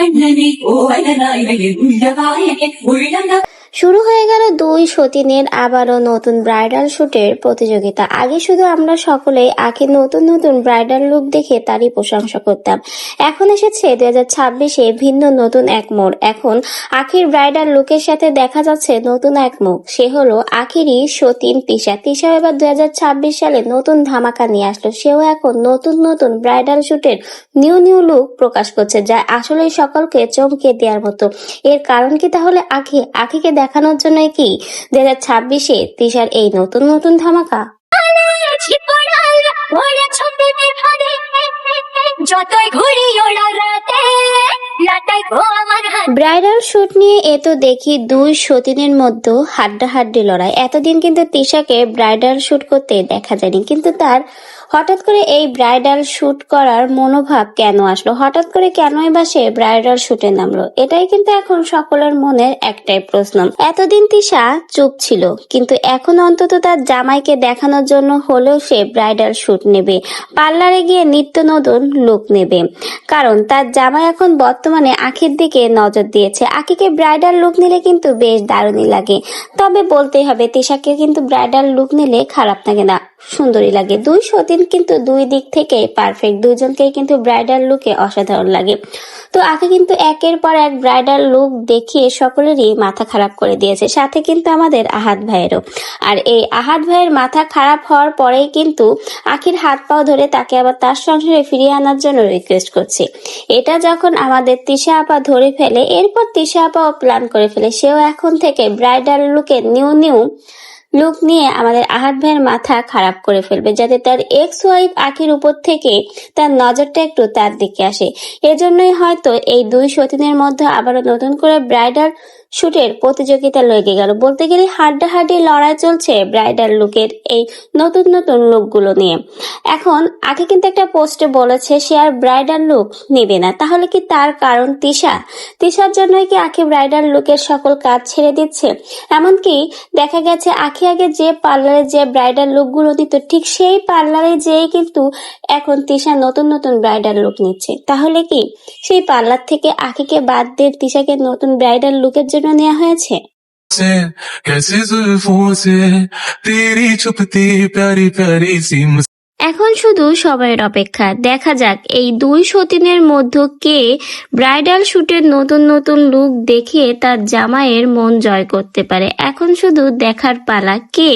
கண்ணனே ஓ அழகாய் உள்ளவாயே உள்ளங்க শুরু হয়ে গেল দুই সতীনের আবারও নতুন ব্রাইডাল শুটের প্রতিযোগিতা। আগে শুধু আমরা সকলেই আখির নতুন নতুন ব্রাইডাল লুক দেখে তারই প্রশংসা করতাম। এখন এসেছে দুই হাজার ছাব্বিশে ভিন্ন নতুন এক মোড়। এখন আখির ব্রাইডাল লুকের সাথে দেখা যাচ্ছে নতুন এক মুখ। সে হলো আখিরই সতীন তিশা। তিশাও এবার দুই হাজার ছাব্বিশ সালে নতুন ধামাকা নিয়ে আসলো। সেও এখন নতুন নতুন ব্রাইডাল শুটের নিউ নিউ লুক প্রকাশ করছে, যা আসলে সকলকে চমকে দেওয়ার মতো। এর কারণ কি তাহলে আখি? আখিকে দেখানোর জন্য কি দু হাজার ছাব্বিশে তিশার এই নতুন নতুন ধামাকা? যতই ঘুরি ওরা রাতে আমার হাত ব্রাইডাল শুট নিয়ে এ তো দেখি দুই সতীনের মধ্যে হাড্ডাহাড্ডি লড়াই। এতদিন কিন্তু তিশাকে ব্রাইডাল শুট করতে দেখা যায়নি। কিন্তু তার হঠাৎ করে এই ব্রাইডাল শুট করার মনোভাব কেন আসলো? হঠাৎ করে কেনই বা সে ব্রাইডাল শুটে নামলো? এটাই কিন্তু এখন সকলের মনের একটাই প্রশ্ন। এতদিন তিশা চুপ ছিল, কিন্তু এখন অন্তত তার জামাইকে দেখানোর জন্য হলেও সে ব্রাইডাল শুট নেবে। পার্লারে গিয়ে নিত্য নতুন লুক নেবে। কারণ তার জামাই এখন বর্তমানে আখির দিকে নজর দিয়েছে। আকিকে ব্রাইডাল লুক নিলে কিন্তু বেশ দারুণই লাগে। তবে বলতেই হবে, তিশাকে কিন্তু ব্রাইডাল লুক নিলে খারাপ লাগে না। সুন্দরী লাগে। দুই সতীন কিন্তু দুই দিক থেকে পারফেক্ট দুজনকেই কিন্তু ব্রাইডাল লুকে অসাধারণ লাগে। তো আগে কিন্তু একের পর এক ব্রাইডাল লুক দেখিয়ে সকলেরই মাথা খারাপ করে দিয়েছে। সাথে কিন্তু আমাদের আহাত ভাইয়েরও। আর এই আহাত ভাইয়ের মাথা খারাপ হওয়ার পরেই কিন্তু আখির হাত পাও ধরে তাকে আবার তার সংসারে ফিরিয়ে আনার জন্য রিকোয়েস্ট করছে। এটা যখন আমাদের তিশা আপা ধরে ফেলে, এরপর তিশা আপাও প্ল্যান করে ফেলে। সেও এখন থেকে ব্রাইডাল লুকে নিউ নিউ লুক নিয়ে আমাদের আহাত ভাইয়ের মাথা খারাপ করে ফেলবে, যাতে তার এক্স ওয়াইফ আখির উপর থেকে তার নজরটা একটু তার দিকে আসে। এজন্যই হয়তো এই দুই সতীনের মধ্যে আবারও নতুন করে ব্রাইডাল শুটের প্রতিযোগিতা লেগে গেল। বলতে গেলে হাড্ডাহাড্ডি লড়াই চলছে ব্রাইডাল লুকের এই নতুন নতুন লুকগুলো নিয়ে। এখন আগে কিন্তু একটা পোস্টে বলেছে, সে আর ব্রাইডাল লুক নেবে না। তাহলে কি তার কারণ তিশা? তিশার জন্যই কি আখি ব্রাইডাল লুকের সকল কাজ ছেড়ে দিচ্ছে? এমনকি দেখা গেছে আখি আগে যে পার্লারে যে ব্রাইডাল লুকগুলো দিত ঠিক সেই পার্লারে যেই কিন্তু এখন তিশা নতুন নতুন ব্রাইডাল লুক নিচ্ছে তাহলে কি সেই পার্লার থেকে আখিকে বাদ দিয়ে তিশাকে নতুন ব্রাইডাল লুকের জন্য নেওয়া হয়েছে से कैसे जुल्फों से तेरी छुपती प्यारी प्यारी सी এখন শুধু সময়ের অপেক্ষা। দেখা যাক এই দুই সতীনের মধ্যে কে ব্রাইডাল শুটের নতুন নতুন লুক দেখিয়ে তার জামাইয়ের মন জয় করতে পারে। এখন শুধু দেখার পালা কে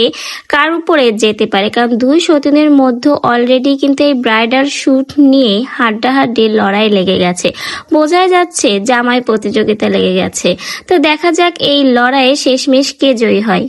কার উপরে যেতে পারে। কারণ দুই সতীনের মধ্যে অলরেডি কিন্তু এই ব্রাইডাল শুট নিয়ে হাড্ডাহাড্ডি লড়াই লেগে গেছে। বোঝাই যাচ্ছে জামাই প্রতিযোগিতা লেগে গেছে। তো দেখা যাক এই লড়াইয়ে শেষমেশ কে জয়ী হয়।